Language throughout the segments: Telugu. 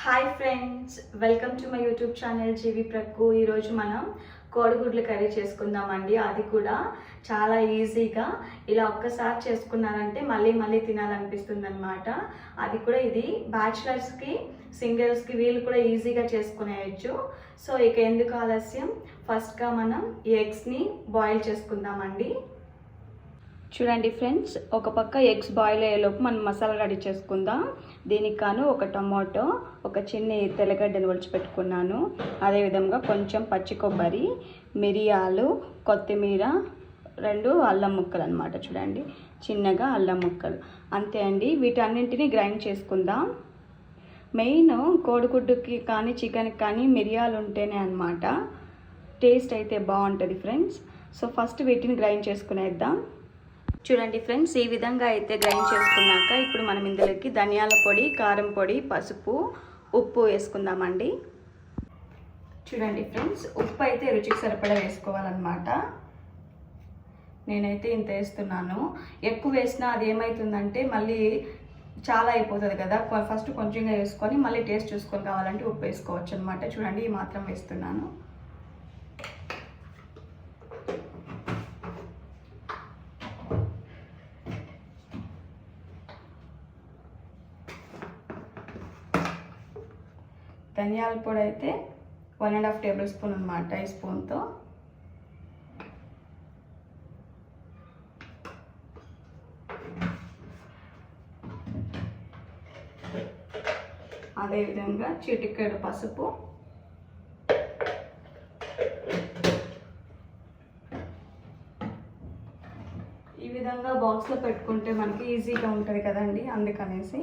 Hi friends welcome to my YouTube channel జీవి ప్రక్కు ఈరోజు మనం కోడిగుడ్లు కర్రీ చేసుకుందామండి. అది కూడా చాలా ఈజీగా ఇలా ఒక్కసారి చేసుకున్నారంటే మళ్ళీ మళ్ళీ తినాలనిపిస్తుంది అనమాట అది కూడా ఇది బ్యాచిలర్స్కి సింగిల్స్కి వీళ్ళు కూడా ఈజీగా చేసుకునేయచ్చు. సో ఇక ఎందుకు ఆలస్యం? ఫస్ట్గా మనం ఈ ఎగ్స్ని బాయిల్ చేసుకుందామండి. చూడండి ఫ్రెండ్స్ ఒక పక్క ఎగ్స్ బాయిల్ అయ్యేలోపు మనం మసాలా రెడీ చేసుకుందాం. దీనికి కాను ఒక టమాటో ఒక చిన్న తెల్లగడ్డను ఒలిచిపెట్టుకున్నాను. అదేవిధంగా కొంచెం పచ్చి కొబ్బరి మిరియాలు కొత్తిమీర రెండు అల్లం ముక్కలు అనమాట చూడండి. చిన్నగా అల్లం ముక్కలు. అంతే అండి వీటన్నింటినీ గ్రైండ్ చేసుకుందాం. మెయిన్ కోడిగుడ్డుకి కానీ చికెన్కి కానీ మిరియాలు ఉంటేనే అనమాట టేస్ట్ అయితే బాగుంటుంది ఫ్రెండ్స్. సో ఫస్ట్ వీటిని గ్రైండ్ చేసుకునేద్దాం. చూడండి ఫ్రెండ్స్ ఈ విధంగా అయితే గ్రైండ్ చేసుకున్నాక ఇప్పుడు మనం ఇందులోకి ధనియాల పొడి కారం పొడి పసుపు ఉప్పు వేసుకుందామండి. చూడండి ఫ్రెండ్స్ ఉప్పు అయితే రుచికి సరిపడా వేసుకోవాలన్నమాట. నేనైతే ఇంత వేస్తున్నాను. ఎక్కువ వేసినా అది ఏమవుతుందంటే మళ్ళీ చాలా అయిపోతుంది కదా. ఫస్ట్ కొంచెంగా వేసుకొని మళ్ళీ టేస్ట్ చూసుకొని కావాలంటే ఉప్పు వేసుకోవచ్చు అనమాట చూడండి ఈ మాత్రం వేస్తున్నాను. ధనియాల పొడి అయితే one and half tablespoon అనమాట ఈ స్పూన్తో. అదేవిధంగా చిటికెడు పసుపు. ఈ విధంగా బాక్స్లో పెట్టుకుంటే మనకి ఈజీగా ఉంటుంది కదండి అందుకనేసి.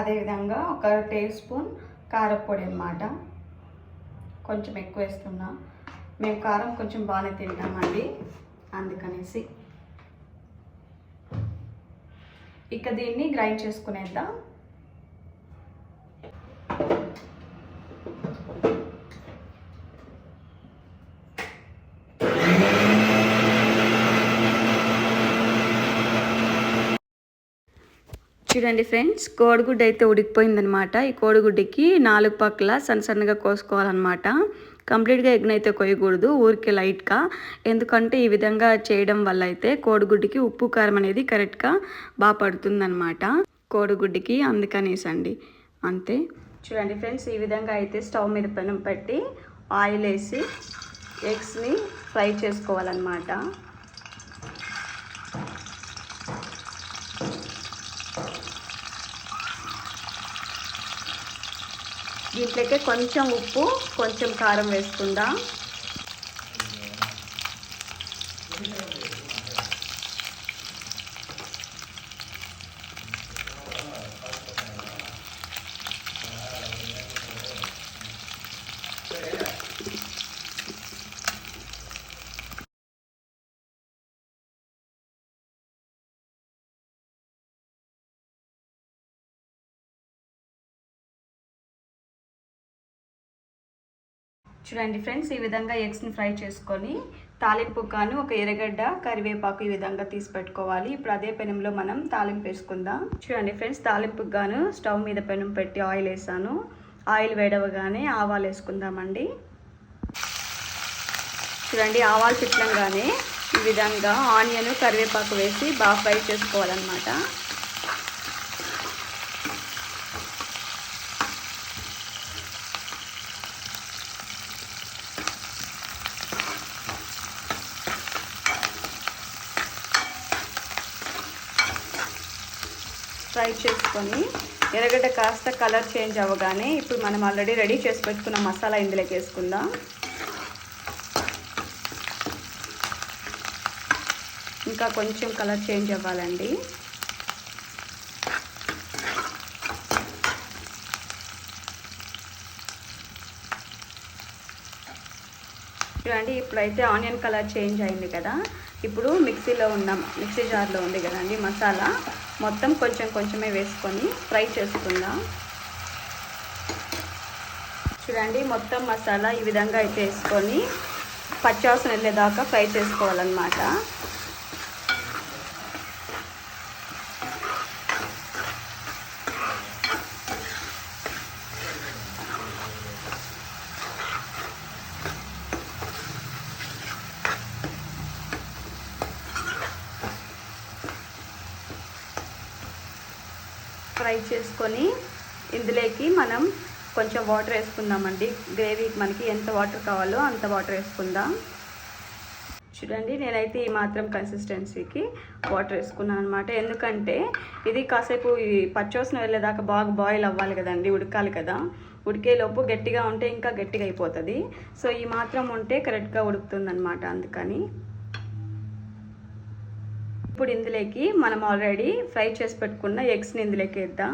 అదేవిధంగా ఒక టీ స్పూన్ కారపొడి అన్నమాట కొంచెం ఎక్కువ వేస్తున్నా. మేము కారం కొంచెం బాగానే తింటామండి. అందుకనేసి. ఇక దీన్ని గ్రైండ్ చేసుకునేద్దాం. చూడండి ఫ్రెండ్స్ కోడిగుడ్డు అయితే ఉడికిపోయిందనమాట ఈ కోడిగుడ్డుకి నాలుగు పక్కల సన్న సన్నగా కోసుకోవాలన్నమాట. కంప్లీట్గా ఎగ్న అయితే కొయ్యకూడదు ఊరికే లైట్గా. ఎందుకంటే ఈ విధంగా చేయడం వల్ల అయితే కోడిగుడ్డుకి ఉప్పు కారం అనేది కరెక్ట్గా బాగా పడుతుందన్నమాట. కోడిగుడ్డుకి అందుకనేసండి. అంతే. చూడండి ఫ్రెండ్స్ ఈ విధంగా అయితే స్టవ్ మీద పెనం పెట్టి ఆయిల్ వేసి ఎగ్స్ని ఫ్రై చేసుకోవాలన్నమాట. దీంట్లోకి కొంచెం ఉప్పు కొంచెం కారం వేసుకుందాం. చూడండి ఫ్రెండ్స్ ఈ విధంగా ఎగ్స్ని ఫ్రై చేసుకొని తాలింపు కాను ఒక ఎర్రగడ్డ కరివేపాకు ఈ విధంగా తీసి పెట్టుకోవాలి. ఇప్పుడు అదే పెనంలో మనం తాలింపు వేసుకుందాం. చూడండి ఫ్రెండ్స్ తాలింపుకు గాను స్టవ్ మీద పెనం పెట్టి ఆయిల్ వేసాను. ఆయిల్ వేడవగానే ఆవాలు వేసుకుందామండి. చూడండి ఆవాలు చిట్లంగానే ఈ విధంగా ఆనియన్ కరివేపాకు వేసి బాగా ఫ్రై చేసుకోవాలన్నమాట. ఫ్రై చేసుకొని ఎర్రగడ్డ కాస్త కలర్ చేంజ్ అవ్వగానే ఇప్పుడు మనం ఆల్రెడీ రెడీ చేసి పెట్టుకున్న మసాలా ఇందులోకి వేసుకుందాం. ఇంకా కొంచెం కలర్ చేంజ్ అవ్వాలండి. చూడండి ఇప్పుడైతే ఆనియన్ కలర్ చేంజ్ అయింది కదా. ఇప్పుడు మిక్సీలో ఉన్న మిక్సీ జార్లో ఉంది కదండి మసాలా. మొత్తం కొంచెం కొంచెమే వేసుకొని ఫ్రై చేసుకుందాం. చూడండి మొత్తం మసాలా ఈ విధంగా అయితే వేసుకొని పచ్చివాసన వెళ్ళేదాకా ఫ్రై చేసుకోవాలన్నమాట. ఫ్రై చేసుకొని ఇందులోకి మనం కొంచెం వాటర్ వేసుకుందామండి. గ్రేవీకి మనకి ఎంత వాటర్ కావాలో అంత వాటర్ వేసుకుందాం. చూడండి నేనైతే ఈ మాత్రం కన్సిస్టెన్సీకి వాటర్ వేసుకున్నాను అనమాట ఎందుకంటే ఇది కాసేపు ఈ వెళ్ళేదాకా బాగా బాయిల్ అవ్వాలి కదండి ఉడకాలి కదా. ఉడికేలోపు గట్టిగా ఉంటే ఇంకా గట్టిగా అయిపోతుంది. సో ఈ మాత్రం ఉంటే కరెక్ట్గా ఉడుకుతుంది అనమాట అందుకని. ఇప్పుడు ఇందులోకి మనం ఆల్రెడీ ఫ్రై చేసి పెట్టుకున్న ఎగ్స్ని ఇందులోకి వేద్దాం.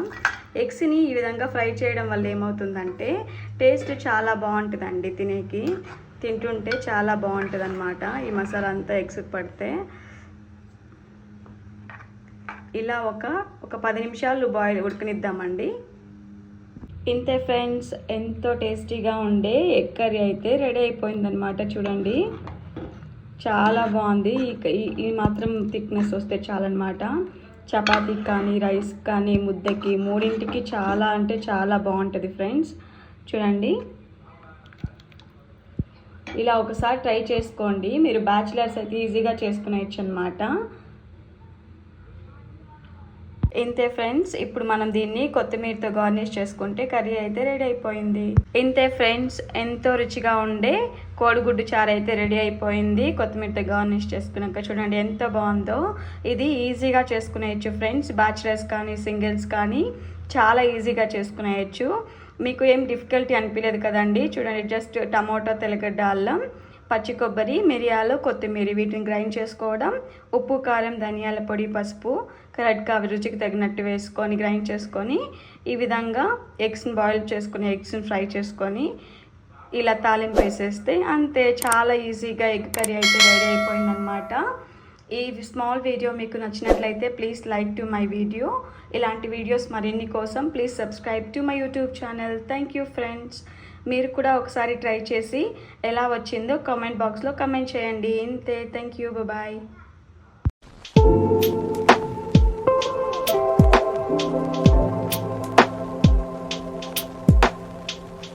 ఎగ్స్ని ఈ విధంగా ఫ్రై చేయడం వల్ల ఏమవుతుందంటే టేస్ట్ చాలా బాగుంటుందండి తినేకి. తింటుంటే చాలా బాగుంటుంది అనమాట ఈ మసాలా అంతా ఎగ్స్కి పడితే. ఇలా ఒక ఒక పది నిమిషాలు బాయిల్ ఉడకనిద్దామండి. ఇంతే ఫ్రెండ్స్ ఎంతో టేస్టీగా ఉండే ఎగ్ కర్రీ అయితే రెడీ అయిపోయిందనమాట చూడండి. చాలా బాగుంది. ఈ- ఈ- మాత్రం థిక్నెస్ వస్తే చాలన్నమాట. చపాతీకి కానీ రైస్ కానీ ముద్దకి మూడింటికి చాలా అంటే చాలా బాగుంటుంది ఫ్రెండ్స్. చూడండి. ఇలా ఒకసారి ట్రై చేసుకోండి. మీరు బ్యాచిలర్స్ అయితే ఈజీగా చేసుకునేయచ్చు అనమాట ఇంతే ఫ్రెండ్స్ ఇప్పుడు మనం దీన్ని కొత్తిమీరతో గార్నిష్ చేసుకుంటే కర్రీ అయితే రెడీ అయిపోయింది. ఇంతే ఫ్రెండ్స్ ఎంతో రుచిగా ఉండే కోడిగుడ్డు చారు అయితే రెడీ అయిపోయింది. కొత్తిమీరతో గార్నిష్ చేసుకున్నాక చూడండి ఎంత బాగుందో. ఇది ఈజీగా చేసుకునేయచ్చు ఫ్రెండ్స్ బ్యాచిలర్స్ కానీ సింగిల్స్ కానీ చాలా ఈజీగా చేసుకునేయచ్చు. మీకు ఏం డిఫికల్టీ అనిపించలేదు కదండి? చూడండి జస్ట్ టమోటా తెల్లగడ్డ అల్లం. పచ్చి కొబ్బరి మిరియాలు కొత్తిమీర వీటిని గ్రైండ్ చేసుకోవడం ఉప్పు కారం ధనియాల పొడి పసుపు కరెక్ట్గా అవి రుచికి తగినట్టు వేసుకొని గ్రైండ్ చేసుకొని ఈ విధంగా ఎగ్స్ని బాయిల్ చేసుకొని ఎగ్స్ని ఫ్రై చేసుకొని ఇలా తాలింపు వేసేస్తే అంతే చాలా ఈజీగా ఎగ్ కర్రీ అయితే రెడీ అయిపోయిందనమాట ఈ స్మాల్ వీడియో మీకు నచ్చినట్లయితే please like to my video. ఇలాంటి వీడియోస్ మరిన్ని కోసం please subscribe to my YouTube channel. Thank you friends. మీరు కూడా ఒకసారి ట్రై చేసి ఎలా వచ్చిందో కామెంట్ బాక్స్లో కమెంట్ చేయండి. ఇంతే. Thank you. బాయ్